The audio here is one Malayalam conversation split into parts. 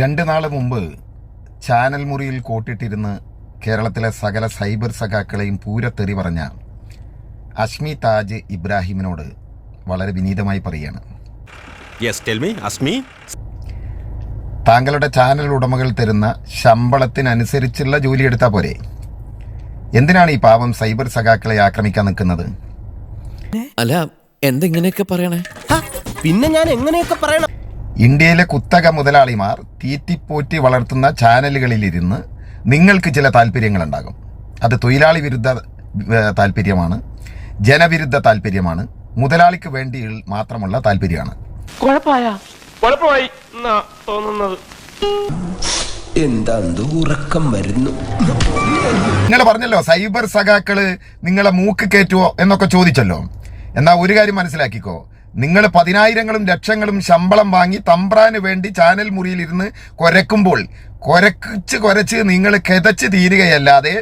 രണ്ട് നാൾ മുമ്പ് ചാനൽ മുറിയിൽ കോട്ടിട്ടിരുന്ന് കേരളത്തിലെ സകല സൈബർ സഖാക്കളെയും പൂരത്തെറി പറഞ്ഞ അഷ്മി താജ് ഇബ്രാഹിമിനോട് വളരെ വിനീതമായി പറയാണ് യെസ് ടെൽ മീ അസ്മി താങ്കളുടെ ചാനൽ ഉടമകൾ തരുന്ന ശമ്പളത്തിനനുസരിച്ചുള്ള ജോലി എടുത്താൽ പോരെ? എന്തിനാണ് ഈ പാവം സൈബർ സഖാക്കളെ ആക്രമിക്കാൻ നിൽക്കുന്നത്? അല്ല എന്തെങ്ങനെയൊക്കെ പറയണേ? പിന്നെ ഞാൻ എങ്ങനെയൊക്കെ പറയണം? ഇന്ത്യയിലെ കുത്തക മുതലാളിമാർ തീറ്റിപ്പോറ്റി വളർത്തുന്ന ചാനലുകളിലിരുന്ന് നിങ്ങൾക്ക് ചില താല്പര്യങ്ങളുണ്ടാകും. അത് തൊഴിലാളി വിരുദ്ധ താല്പര്യമാണ്. ജനവിരുദ്ധ താല്പര്യമാണ്. മുതലാളിക്ക് വേണ്ടി മാത്രമുള്ള താല്പര്യമാണ്. നിങ്ങളെ എന്താ ഉറക്കം വരുന്നു. നിങ്ങൾ പറഞ്ഞല്ലോ സൈബർ സഖാക്കൾ നിങ്ങളെ മൂക്ക് കയറ്റുവോ എന്നൊക്കെ ചോദിച്ചല്ലോ. എന്നാ ഒരു കാര്യം മനസ്സിലാക്കിക്കോ. നിങ്ങൾ പതിനായിരങ്ങളും ലക്ഷങ്ങളും ശമ്പളം വാങ്ങി തമ്പ്രാന് വേണ്ടി ചാനൽ മുറിയിൽ ഇരുന്ന് കൊരക്കുമ്പോൾ കൊരച്ച് കൊരച്ച് നിങ്ങൾ കെതച്ച് തീരുകയല്ലാതെ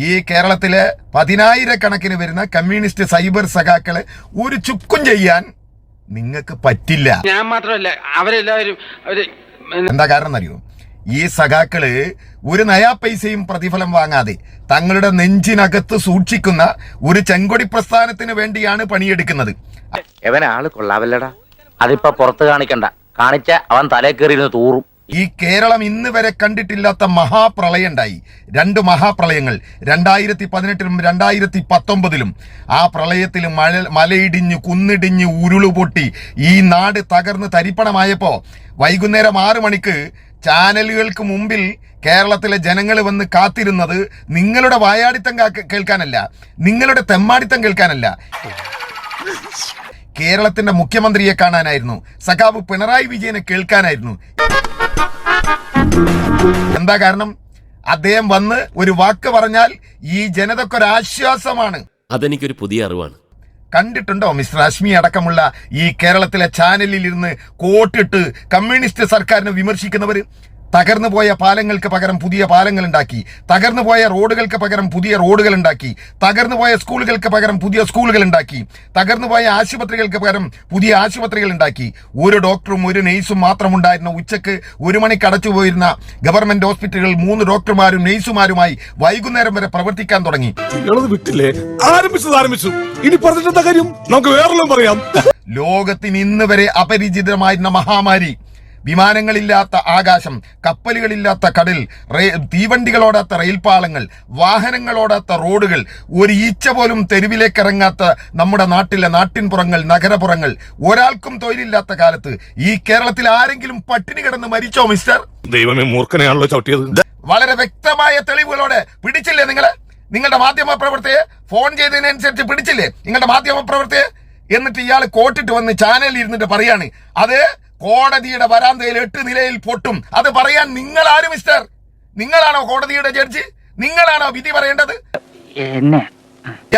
ഈ കേരളത്തിലെ പതിനായിരക്കണക്കിന് വരുന്ന കമ്മ്യൂണിസ്റ്റ് സൈബർ സഖാക്കളെ ഒരു ചുക്കും ചെയ്യാൻ നിങ്ങൾക്ക് പറ്റില്ല. ഞാൻ മാത്രമല്ല അവരെല്ലാവരും എന്താ കാരണം അറിയോ ഈ സഖാക്കൾ ഒരു നയാ പൈസയും പ്രതിഫലം വാങ്ങാതെ തങ്ങളുടെ നെഞ്ചിനകത്ത് സൂക്ഷിക്കുന്ന ഒരു ചെങ്കൊടി പ്രസ്ഥാനത്തിന് വേണ്ടിയാണ് പണിയെടുക്കുന്നത്. എവനാൾ കൊള്ളാവല്ലടാ. അതിപ്പോ പുറത്ത് കാണിക്കണ്ട. കാണിച്ച അവൻ തലേ കയറിയിരുന്ന് തൂറും. ഈ കേരളം ഇന്ന് വരെ കണ്ടിട്ടില്ലാത്ത മഹാപ്രളയം ഉണ്ടായി രണ്ട് മഹാപ്രളയങ്ങൾ രണ്ടായിരത്തി പതിനെട്ടിലും രണ്ടായിരത്തി പത്തൊമ്പതിലും ആ പ്രളയത്തിൽ മഴ മലയിടിഞ്ഞ് കുന്നിടിഞ്ഞ് ഉരുളുപൊട്ടി ഈ നാട് തകർന്ന് തരിപ്പണമായപ്പോ വൈകുന്നേരം ആറു മണിക്ക് ചാനലുകൾക്ക് മുമ്പിൽ കേരളത്തിലെ ജനങ്ങൾ വന്ന് കാത്തിരുന്നത് നിങ്ങളുടെ വായാടിത്തം കേൾക്കാനല്ല നിങ്ങളുടെ തെമ്മാടിത്തം കേൾക്കാനല്ല. കേരളത്തിന്റെ മുഖ്യമന്ത്രിയെ കാണാനായിരുന്നു. സഖാവ് പിണറായി വിജയനെ കേൾക്കാനായിരുന്നു. എന്താ കാരണം? അദ്ദേഹം വന്ന് ഒരു വാക്ക് പറഞ്ഞാൽ ഈ ജനതക്കൊരാശ്വാസമാണ് അതെനിക്കൊരു പുതിയ അറിവാണ്. കണ്ടിട്ടുണ്ടോ മിസ് അശ്മി അടക്കമുള്ള ഈ കേരളത്തിലെ ചാനലിൽ ഇരുന്ന് കോട്ടിട്ട് കമ്മ്യൂണിസ്റ്റ് സർക്കാരിനെ വിമർശിക്കുന്നവര്? തകർന്നു പോയ പാലങ്ങൾക്ക് പകരം പുതിയ പാലങ്ങൾ ഉണ്ടാക്കി തകർന്നു പോയ റോഡുകൾക്ക് പകരം പുതിയ റോഡുകൾ ഉണ്ടാക്കി തകർന്നു പോയ സ്കൂളുകൾക്ക് പകരം പുതിയ സ്കൂളുകൾ ഉണ്ടാക്കി തകർന്നു പോയ ആശുപത്രികൾക്ക് പകരം പുതിയ ആശുപത്രികൾ ഉണ്ടാക്കി. ഒരു ഡോക്ടറും ഒരു നേഴ്സും മാത്രം ഉണ്ടായിരുന്ന ഉച്ചയ്ക്ക് ഒരു മണിക്ക് അടച്ചു പോയിരുന്ന ഗവൺമെന്റ് ഹോസ്പിറ്റലുകൾ മൂന്ന് ഡോക്ടർമാരും നേഴ്സുമാരുമായി വൈകുന്നേരം വരെ പ്രവർത്തിക്കാൻ തുടങ്ങി. നിങ്ങളത് വിട്ടില്ലേ? ആരംഭിച്ചത് ആരംഭിച്ചു. ഇനി പറഞ്ഞിട്ടെന്താ കാര്യം? നമുക്ക് വേറെല്ലാം പറയാം. ലോകത്തിന് ഇന്ന് വരെ അപരിചിതമായിരുന്ന മഹാമാരി. വിമാനങ്ങളില്ലാത്ത ആകാശം കപ്പലുകളില്ലാത്ത കടൽ തീവണ്ടികളോടാത്ത റെയിൽപാളങ്ങൾ വാഹനങ്ങളോടാത്ത റോഡുകൾ ഒരു ഈച്ച പോലും തെരുവിലേക്ക് ഇറങ്ങാത്ത നമ്മുടെ നാട്ടിലെ നാട്ടിൻപുറങ്ങൾ നഗരപുറങ്ങൾ ഒരാൾക്കും തൊഴിലില്ലാത്ത കാലത്ത് ഈ കേരളത്തിൽ ആരെങ്കിലും പട്ടിണി കിടന്ന് മരിച്ചോ മിസ്റ്റർ? ദൈവമേ മൂർഖനെയാണല്ലോ ചവിട്ടിയത്. വളരെ വ്യക്തമായ തെളിവുകളോടെ പിടിച്ചില്ലേ നിങ്ങൾ? നിങ്ങളുടെ മാധ്യമ പ്രവർത്തകയെ ഫോൺ ചെയ്തതിനനുസരിച്ച് പിടിച്ചില്ലേ? നിങ്ങളുടെ മാധ്യമ പ്രവർത്തകയെ എന്നിട്ട് ഇയാൾ കോട്ടിട്ട് വന്ന് ചാനലിൽ ഇരുന്നിട്ട് പറയാണ് അത് കോടതിയുടെ വരാന്തയിൽ എട്ട് നിലയിൽ പൊട്ടും. അത് പറയാൻ നിങ്ങൾ ആര് മിസ്റ്റർ നിങ്ങളാണോ കോടതിയുടെ ജഡ്ജി? നിങ്ങളാണോ വിധി പറയേണ്ടത്?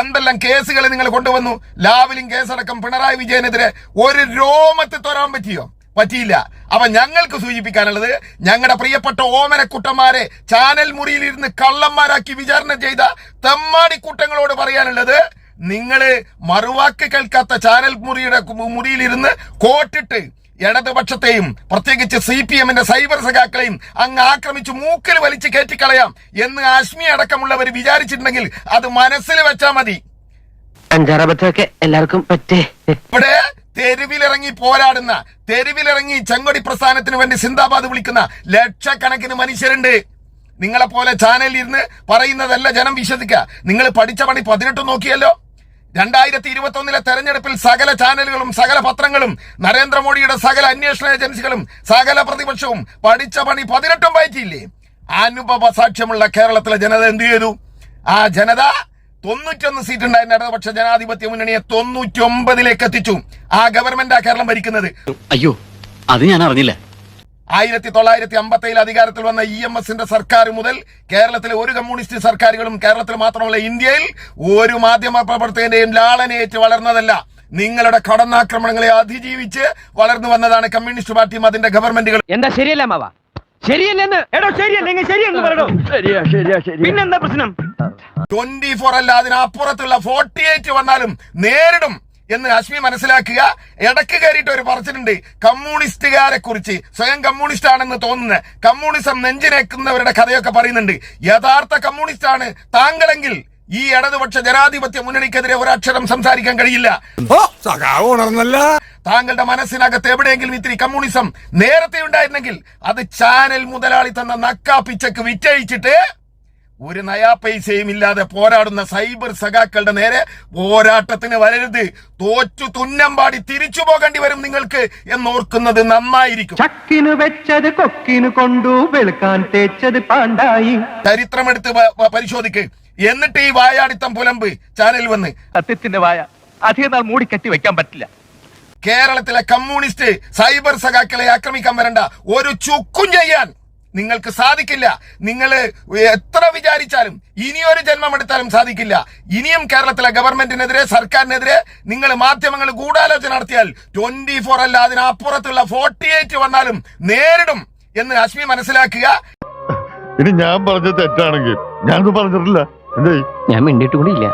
എന്തെല്ലാം കേസുകൾ നിങ്ങൾ കൊണ്ടുവന്നു? ലാവലിംഗ് കേസടക്കം പിണറായി വിജയനെതിരെ ഒരു രോമത്ത് തൊരാൻ പറ്റിയോ? പറ്റിയില്ല. അപ്പൊ ഞങ്ങൾക്ക് സൂചിപ്പിക്കാനുള്ളത് ഞങ്ങളുടെ പ്രിയപ്പെട്ട ഓമനക്കുട്ടന്മാരെ ചാനൽ മുറിയിൽ ഇരുന്ന് കള്ളന്മാരാക്കി വിചാരണ ചെയ്ത തെമ്മാടി കൂട്ടങ്ങളോട് പറയാനുള്ളത് നിങ്ങൾ മറുവാക്ക് കേൾക്കാത്ത ചാനൽ മുറിയുടെ മുറിയിലിരുന്ന് കോട്ടിട്ട് ഇടതുപക്ഷത്തെയും പ്രത്യേകിച്ച് സി പി എമ്മിന്റെ സൈബർ സഖാക്കളെയും അങ്ങ് ആക്രമിച്ച് മൂക്കിൽ വലിച്ചു കയറ്റിക്കളയാം എന്ന് ആശ്മി അടക്കമുള്ളവർ വിചാരിച്ചിട്ടുണ്ടെങ്കിൽ അത് മനസ്സിൽ വെച്ചാൽ മതി. അഞ്ചാറബത്തൊക്കെ എല്ലാവർക്കും പറ്റേ. ഇവിടെ തെരുവിലിറങ്ങി പോരാടുന്ന തെരുവിലിറങ്ങി ചെങ്കൊടി പ്രസ്ഥാനത്തിന് വേണ്ടി സിന്ദാബാദ് വിളിക്കുന്ന ലക്ഷക്കണക്കിന് മനുഷ്യരുണ്ട്. നിങ്ങളെ പോലെ ചാനലിൽ ഇരുന്ന് പറയുന്നതല്ല ജനം വിശ്വസിക്കുക. നിങ്ങൾ പഠിച്ച പണി പതിനെട്ട് നോക്കിയല്ലോ. രണ്ടായിരത്തി ഇരുപത്തി ഒന്നിലെ തെരഞ്ഞെടുപ്പിൽ സകല ചാനലുകളും സകല പത്രങ്ങളും നരേന്ദ്രമോദിയുടെ സകല അന്വേഷണ ഏജൻസികളും സകല പ്രതിപക്ഷവും പഠിച്ച പണി പതിനെട്ടും പയറ്റിയില്ലേ അനുഭവ സാക്ഷ്യമുള്ള കേരളത്തിലെ ജനത എന്ത് ചെയ്തു? ആ ജനത തൊണ്ണൂറ്റൊന്ന് സീറ്റ് ഉണ്ടായിരുന്ന ഇടതുപക്ഷ ജനാധിപത്യ മുന്നണിയെ തൊണ്ണൂറ്റി ഒമ്പതിലേക്ക് എത്തിച്ചു. ആ ഗവൺമെന്റ് ആ കേരളം ഭരിക്കുന്നത്. അയ്യോ അത് ഞാൻ അറിഞ്ഞില്ല. ആയിരത്തി തൊള്ളായിരത്തി അമ്പത്തിയിൽ അധികാരത്തിൽ വന്ന ഇ എം എസിന്റെ സർക്കാർ മുതൽ കേരളത്തിലെ ഒരു കമ്മ്യൂണിസ്റ്റ് സർക്കാരുകളും കേരളത്തിൽ മാത്രമല്ല ഇന്ത്യയിൽ ഒരു മാധ്യമ പ്രവർത്തകന്റെയും ലാളനയേറ്റ് വളർന്നതല്ല. നിങ്ങളുടെ കടന്നാക്രമണങ്ങളെ അതിജീവിച്ച് വളർന്നു വന്നതാണ് കമ്മ്യൂണിസ്റ്റ് പാർട്ടിയും അതിന്റെ ഗവൺമെന്റുകൾ എന്താ ശരിയല്ല മാവാ? ശരിയല്ലെന്ന്? എടോ ശരിയല്ലെങ്കിൽ ശരിയെന്ന് പറയണോ ശരിയാ ശരിയാ ശരി പിന്നെന്താ പ്രശ്നം? ട്വന്റി ഫോർ അല്ല അതിനപ്പുറത്തുള്ള ഫോർട്ടി എയ്റ്റ് വന്നാലും നേരിടും. എന്ന് രാശ്മി മനസ്സിലാക്കുക. ഇടയ്ക്ക് കയറിയിട്ട് ഒരു പറച്ചിട്ടുണ്ട് കമ്മ്യൂണിസ്റ്റുകാരെ കുറിച്ച്. സ്വയം കമ്മ്യൂണിസ്റ്റ് ആണെന്ന് തോന്നുന്ന കമ്മ്യൂണിസം നെഞ്ചിനേക്കുന്നവരുടെ കഥയൊക്കെ പറയുന്നുണ്ട്. യഥാർത്ഥ കമ്മ്യൂണിസ്റ്റ് ആണ് താങ്കളെങ്കിൽ ഈ ഇടതുപക്ഷ ജനാധിപത്യ മുന്നണിക്കെതിരെ ഒരക്ഷരം സംസാരിക്കാൻ കഴിയില്ല. ഉണർന്നല്ല. താങ്കളുടെ മനസ്സിനകത്ത് എവിടെയെങ്കിലും ഇത്തിരി കമ്മ്യൂണിസം നേരത്തെ ഉണ്ടായിരുന്നെങ്കിൽ അത് ചാനൽ മുതലാളി തന്ന നക്കാപ്പിച്ചക്ക് വിറ്റഴിച്ചിട്ട് ഒരു നയാ പൈസയും ഇല്ലാതെ പോരാടുന്ന സൈബർ സഖാക്കളുടെ നേരെ പോരാട്ടത്തിന് വരരുത്. തോറ്റു തുന്നം പാടി തിരിച്ചു പോകേണ്ടി വരും നിങ്ങൾക്ക് എന്നോർക്കുന്നത് നന്നായിരിക്കും. ചക്കിനു വെച്ചത് കൊക്കിനു കൊണ്ടു വെളുക്കാൻ തേച്ചത് പാണ്ടായി. ചരിത്രമെടുത്ത് പരിശോധിക്ക്. എന്നിട്ട് ഈ വായാടിത്തം പുലമ്പ് ചാനൽ വന്ന്. സത്യത്തിന്റെ വായ. അധികം നാൾ മൂടിക്കെട്ടി വെക്കാൻ പറ്റില്ല. കേരളത്തിലെ കമ്മ്യൂണിസ്റ്റ് സൈബർ സഖാക്കളെ ആക്രമിക്കാൻ വരണ്ട. ഒരു ചുക്കും ചെയ്യാൻ. നിങ്ങൾക്ക് സാധിക്കില്ല. നിങ്ങൾ എത്ര വിചാരിച്ചാലും ഇനിയൊരു ജന്മം എടുത്താലും സാധിക്കില്ല. ഇനിയും കേരളത്തിലെ ഗവൺമെന്റിനെതിരെ സർക്കാരിനെതിരെ നിങ്ങൾ മാധ്യമങ്ങൾ ഗൂഢാലോചന നടത്തിയാൽ ട്വന്റി ഫോർ അല്ല അതിനപ്പുറത്തുള്ള ഫോർട്ടി എയ്റ്റ് വന്നാലും നേരിടും എന്ന് അശ്മി മനസ്സിലാക്കുക. ഇനി ഞാൻ പറഞ്ഞത് തെറ്റാണെങ്കിൽ ഞാൻ പറഞ്ഞിട്ടില്ല. ഞാൻ മിണ്ടിട്ട് കൂടിയില്ല